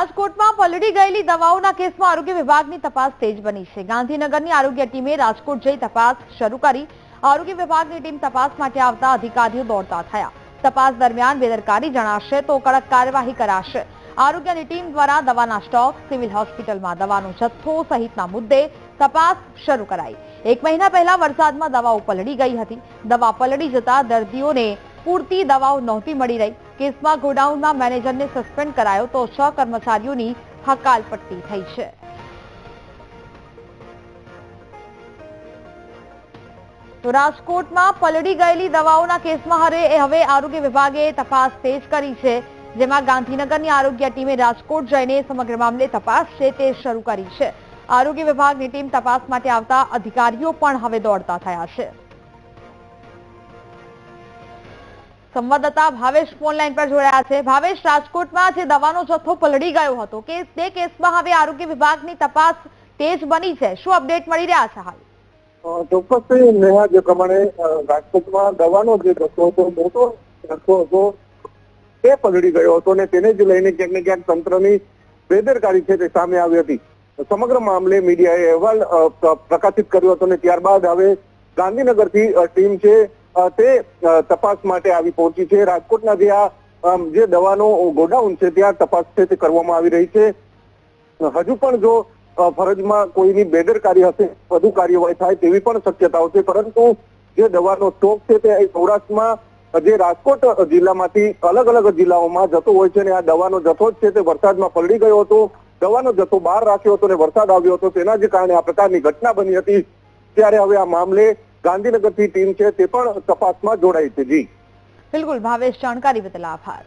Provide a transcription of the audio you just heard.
રાજકોટમાં પલળી ગયેલી દવાઓના કેસમાં આરોગ્ય વિભાગની તપાસ તેજ બની છે. ગાંધીનગરની આરોગ્ય ટીમે રાજકોટ જઈ તપાસ શરૂ કરી. આરોગ્ય વિભાગની ટીમ તપાસ માટે આવતા અધિકારીઓ દોડતા થયા. તપાસ દરમિયાન બેદરકારી જણાશે તો કડક કાર્યવાહી કરાશે. આરોગ્યની ટીમ દ્વારા દવાના સ્ટોક, સિવિલ હોસ્પિટલમાં દવાનો જથ્થો સહિતના મુદ્દે તપાસ શરૂ કરાઈ. એક મહિના પહેલા વરસાદમાં દવાઓ પલળી ગઈ હતી. દવા પલળી જતા દર્દીઓને પૂરતી દવાઓ નહોતી મળી રહી. કેસમાં ગોડાઉનના મેનેજરને સસ્પેન્ડ કરાયો તો છ કર્મચારીઓની હકાલપટ્ટી થઈ છે. તો રાજકોટમાં પલળી ગયેલી દવાઓના કેસમાં હવે હવે આરોગ્ય વિભાગે તપાસ તેજ કરી છે, જેમાં ગાંધીનગરની આરોગ્ય ટીમે રાજકોટ જઈને સમગ્ર મામલે તપાસ છે તે શરૂ કરી છે. આરોગ્ય વિભાગની ટીમ તપાસ માટે આવતા અધિકારીઓ પણ હવે દોડતા થયા છે. સંવાદદાતા ભાવેશ ફોનલાઈન પર જોડાયા છે. ભાવેશ, રાજકોટમાં જે દવાનો જથ્થો પલળી ગયો હતો કે તે કેસમાં હવે આરોગ્ય વિભાગની તપાસ તેજ બની છે. શું અપડેટ મળી રહ્યા છે હાલ? ચોક્કસ નેહા જે પ્રમાણે રાજકોટમાં દવાનો જે જથ્થો હતો, મોટો જથ્થો હતો, તે પલળી ગયો હતો અને તેને જ લઈને ક્યાંક ને ક્યાંક તંત્રની બેદરકારી છે તે સામે આવી હતી. સમગ્ર મામલે મીડિયાએ અહેવાલ પ્રકાશિત કર્યો હતો અને ત્યારબાદ હવે ગાંધીનગરથી ટીમ છે તે તપાસ માટે આવી પહોંચી છે. રાજકોટના જે આ જે દવાનો ગોડાઉન છે, ત્યાં તપાસ છે તે કરવામાં આવી રહી છે. હજુ પણ જો ફરજમાં કોઈની બેદરકારી હશે, વધુ કાર્યવાહી થાય તેવી પણ શક્યતાઓ છે. પરંતુ જે દવાનો સ્ટોક છે તે સૌરાષ્ટ્રમાં, જે રાજકોટ જિલ્લામાંથી અલગ અલગ જિલ્લાઓમાં જતો હોય છે અને આ દવાનો જથ્થો જ છે તે વરસાદમાં પલળી ગયો હતો. દવાનો જથ્થો બહાર રાખ્યો હતો અને વરસાદ આવ્યો હતો. તેના જ કારણે આ પ્રકારની ઘટના બની હતી. ત્યારે હવે આ મામલે ગાંધીનગરથી ટીમ છે તે પણ તપાસમાં જોડાઈ છે. જી. બિલકુલ ભાવેશ જાણકારી બદલ આભાર.